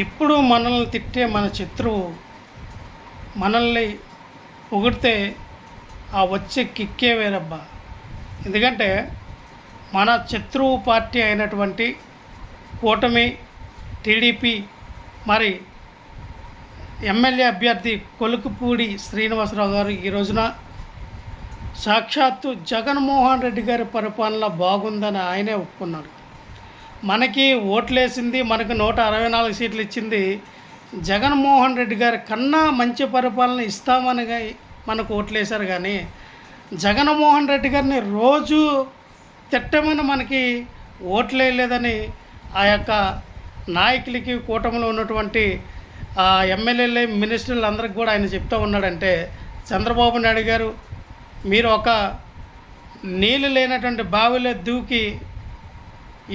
ఇప్పుడు మనల్ని తిట్టే మన శత్రువు మనల్ని పొగిడితే ఆ వచ్చే కిక్కే వేరబ్బా. ఎందుకంటే మన శత్రువు పార్టీ అయినటువంటి కూటమి టీడీపీ మరి ఎమ్మెల్యే అభ్యర్థి కొలుకుపూడి శ్రీనివాసరావు గారు ఈ రోజున సాక్షాత్తు జగన్మోహన్ రెడ్డి గారి పరిపాలన బాగుందని ఆయనే ఒప్పుకున్నాడు. మనకి ఓట్లేసింది మనకు నూట అరవై నాలుగు సీట్లు ఇచ్చింది జగన్మోహన్ రెడ్డి గారి కన్నా మంచి పరిపాలన ఇస్తామని మనకు ఓట్లేశారు కానీ జగన్మోహన్ రెడ్డి గారిని రోజు తిట్టమని మనకి ఓట్లేయలేదని ఆ యొక్క నాయకులకి కూటమిలో ఉన్నటువంటి ఆ ఎమ్మెల్యేలు మినిస్టర్లు అందరికి కూడా ఆయన చెప్తూ ఉన్నాడంటే చంద్రబాబు నాయుడు గారు మీరు ఒక నీళ్ళు లేనటువంటి బావిలో దూకి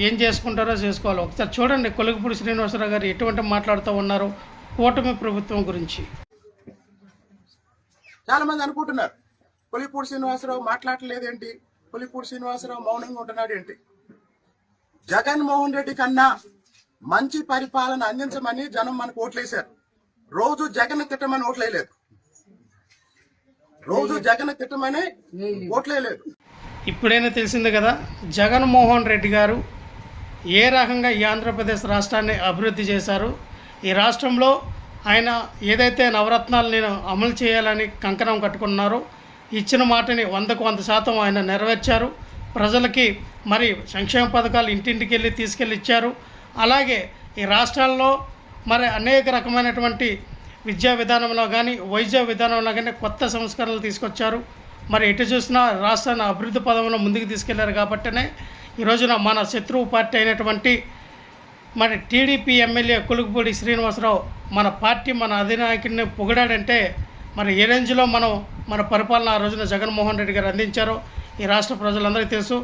ఏం చేసుకుంటారో చేసుకోవాలి. ఒకసారి చూడండి కొలుగుపూడి శ్రీనివాసరావు గారు ఎటువంటి మాట్లాడుతూ ఉన్నారు కూటమి ప్రభుత్వం గురించి. చాలా మంది అనుకుంటున్నారు పులిపూడి శ్రీనివాసరావు మాట్లాడలేదేంటి? పులిపూడి శ్రీనివాసరావు మౌనంగా ఉంటున్నాడు ఏంటి జగన్మోహన్ రెడ్డి కన్నా మంచి పరిపాలన అందించమని జనం మనకు ఓట్లేశారు. రోజు జగన్ తిట్టమని ఓట్లేయలేదు. రోజు జగన్ తిట్టమని ఓట్లేయలేదు. ఇప్పుడైనా తెలిసింది కదా జగన్మోహన్ రెడ్డి గారు ఏ రకంగా ఈ ఆంధ్రప్రదేశ్ రాష్ట్రాన్ని అభివృద్ధి చేశారు? ఈ రాష్ట్రంలో ఆయన ఏదైతే నవరత్నాలు నేను అమలు చేయాలని కంకణం కట్టుకున్నారో ఇచ్చిన మాటని వందకు వంద శాతం ఆయన నెరవేర్చారు. ప్రజలకి మరి సంక్షేమ పథకాలు ఇంటింటికి వెళ్ళి తీసుకెళ్ళి ఇచ్చారు అలాగే ఈ రాష్ట్రాల్లో మరి అనేక రకమైనటువంటి విద్యా విధానంలో కానీ వైద్య విధానంలో కానీ కొత్త సంస్కరణలు తీసుకొచ్చారు. మరి ఎటు చూసినా రాష్ట్రాన్ని అభివృద్ధి పదంలో ముందుకు తీసుకెళ్ళారు కాబట్టినే ఈ రోజున మన శత్రువు పార్టీ అయినటువంటి మరి టీడీపీ ఎమ్మెల్యే కొలుగుపూడి శ్రీనివాసరావు మన పార్టీ మన అధినాయకుడిని పొగిడాడంటే మరి ఏ రేంజ్లో మనం మన పరిపాలన ఆ రోజున జగన్మోహన్ రెడ్డి గారు అందించారో ఈ రాష్ట్ర ప్రజలందరికీ తెలుసు.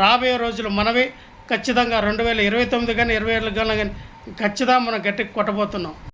రాబోయే రోజులు మనవి. ఖచ్చితంగా రెండు వేల ఇరవై తొమ్మిది కానీ ఇరవై ఏళ్ళు కానీ ఖచ్చితంగా మనం గట్టికి కొట్టబోతున్నాం.